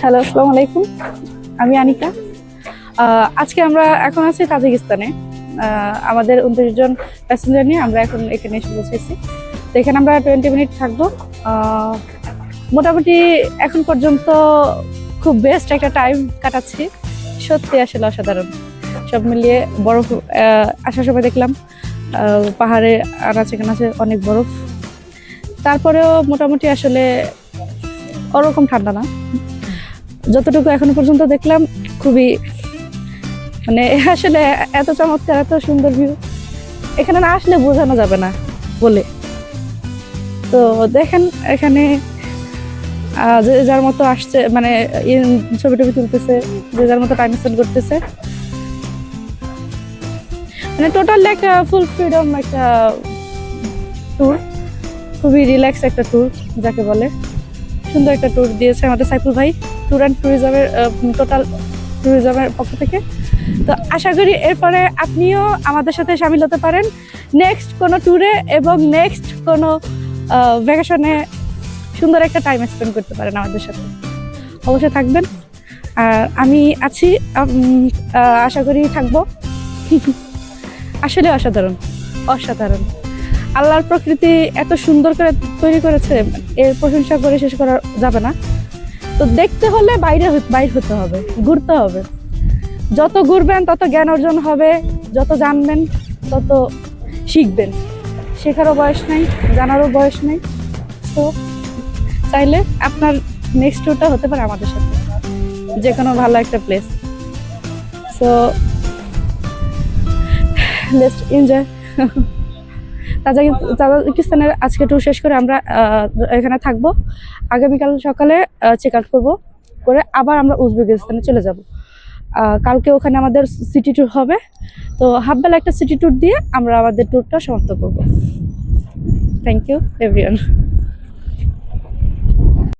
Hello আসসালামু আলাইকুম। আমি আনিকা। আজকে আমরা এখন আছি তাজিকিস্তানে। আমাদের উনত্রিশ জন প্যাসেঞ্জার নিয়ে আমরা এখন এখানে এসে পৌঁছেছি। এখানে আমরা টোয়েন্টি মিনিট থাকব। মোটামুটি এখন পর্যন্ত খুব বেস্ট একটা টাইম কাটাচ্ছি। সত্যি আসলে অসাধারণ। সব মিলিয়ে বরফ আসার সময় দেখলাম পাহাড়ে আনাচে কানাচে অনেক বরফ। তারপরেও মোটামুটি আসলে ওরকম ঠান্ডা না। যতটুকু এখনও পর্যন্ত দেখলাম, খুবই মানে আসলে এত চমৎকার, এত সুন্দর ভিউ এখানে না আসলে বোঝানো যাবে না বলে। তো দেখেন এখানে যে যার মতো আসছে মানে ইন- ছবি টবি তুলতেছে, যে যার মতো টাইম স্পেন্ড করতেছে। মানে টোটালি একটা ফুল ফ্রিডম একটা ট্যুর খুবই রিল্যাক্স একটা ট্যুর যাকে বলে। সুন্দর একটা ট্যুর দিয়েছে আমাদের সাইফুল ভাই ট্যুর অ্যান্ড ট্যুরিজমের টোটাল ট্যুরিজমের পক্ষ থেকে। তো আশা করি এরপরে আপনিও আমাদের সাথে সামিল হতে পারেন। নেক্সট কোনো ট্যুরে এবং নেক্সট কোনো ভ্যাকেশনে সুন্দর একটা টাইম স্পেন্ড করতে পারেন আমাদের সাথে। অবশ্যই থাকবেন। আর আমি আছি আশা করি থাকব। আসলে অসাধারণ অসাধারণ। আল্লাহর প্রকৃতি এত সুন্দর করে তৈরি করেছে, এর প্রশংসা করে শেষ করা যাবে না। তো দেখতে হলে বাইরে বাইর হতে হবে, ঘুরতে হবে। যত ঘুরবেন, তত জ্ঞান অর্জন হবে, যত জানবেন, তত শিখবেন। শেখারও বয়স নাই, জানারও বয়স নেই। তো চাইলে আপনার নেক্সট ট্যুরটা হতে পারে আমাদের সাথে। যে কোনো ভালো একটা প্লেস সো লেটস এনজয় তাজাকিস্তানের আজকে ট্যুর শেষ করে আমরা এখানে থাকব। আগামীকাল সকালে চেক আউট করব। করে আবার আমরা উজবেকিস্তানে চলে যাব। কালকে ওখানে আমাদের সিটি ট্যুর হবে। তো হাফবেলা একটা সিটি ট্যুর দিয়ে আমরা আমাদের ট্যুরটা সমাপ্ত করব। Thank you everyone